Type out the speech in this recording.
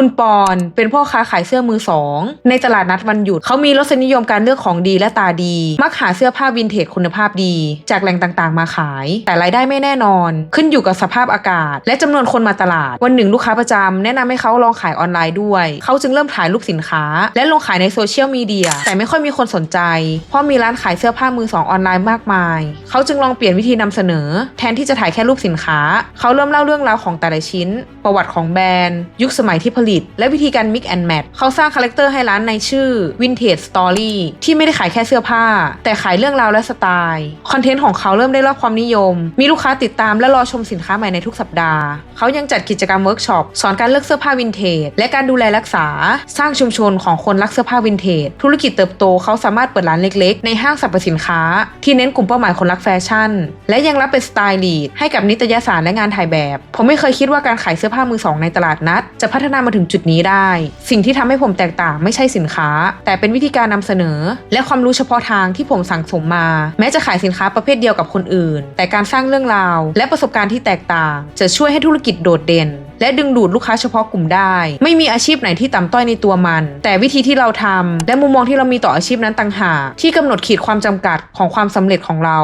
คุณปอนเป็นพ่อค้าขายเสื้อมือสองในตลาดนัดวันหยุดเขามีรสนิยมการเลือกของดีและตาดี มักหาเสื้อผ้าวินเทจคุณภาพดี จากแหล่งต่างๆ มาขาย แต่รายได้ไม่แน่นอน ขึ้นอยู่กับสภาพอากาศ และจำนวนคนมาตลาด วันหนึ่งลูกค้าประจำแนะนำให้เขาลองขายออนไลน์ด้วย เขาจึงเริ่มถ่ายรูปสินค้า และลงขายในโซเชียลมีเดียแต่ไม่ค่อยมีคนสนใจ เพราะมีร้านขายเสื้อผ้ามือสองออนไลน์มากมาย เขาจึงลองเปลี่ยนวิธีนำเสนอ แทนที่จะถ่ายแค่รูปสินค้า เขาเริ่มเล่าเรื่องราวของแต่ละชิ้น ประวัติของแบรนด์ ยุคสมัยที่ผลิตและวิธีการ mix and match เขาสร้างคาแรคเตอร์ให้ร้านในชื่อ Vintage Story ที่ไม่ได้ขายแค่เสื้อผ้า แต่ขายเรื่องราวและสไตล์คอนเทนต์ของเขาเริ่มได้รับความนิยม มีลูกค้าติดตามและรอชมสินค้าใหม่ในทุกสัปดาห์ เขายังจัดกิจกรรมเวิร์กช็อปสอนการเลือกเสื้อผ้าวินเทจและการดูแลรักษา สร้างชุมชนของคนรักเสื้อผ้าวินเทจธุรกิจเติบโตเขาสามารถเปิดร้านเล็กๆ ในห้างสรรพสินค้า ที่เน้นกลุ่มเป้าหมายคนรักแฟชั่น และยังรับเป็นสไตล์ลีดให้กับนิตยสารและงานถ่ายแบบ ผมไม่เคยคิดว่าการขายเสื้อผ้ามือสองในตลาดนัด จะพัฒนามาถึงจุดนี้ได้ สิ่งที่ทำให้ผมแตกต่างไม่ใช่สินค้า แต่เป็นวิธีการนำเสนอ และความรู้เฉพาะทางที่ผมสั่งสมมา แม้จะขายสินค้าประเภทเดียวกับคนอื่น แต่การสร้างเรื่องราว และประสบการณ์ที่แตกต่าง จะช่วยให้ธุรกิจโดดเด่น และดึงดูดลูกค้าเฉพาะกลุ่มได้ ไม่มีอาชีพไหนที่ต่ำต้อยในตัวมัน แต่วิธีที่เราทำและมุมมองที่เรามีต่ออาชีพนั้นต่างหากที่กำหนดขีดความจำกัดของความสำเร็จของเรา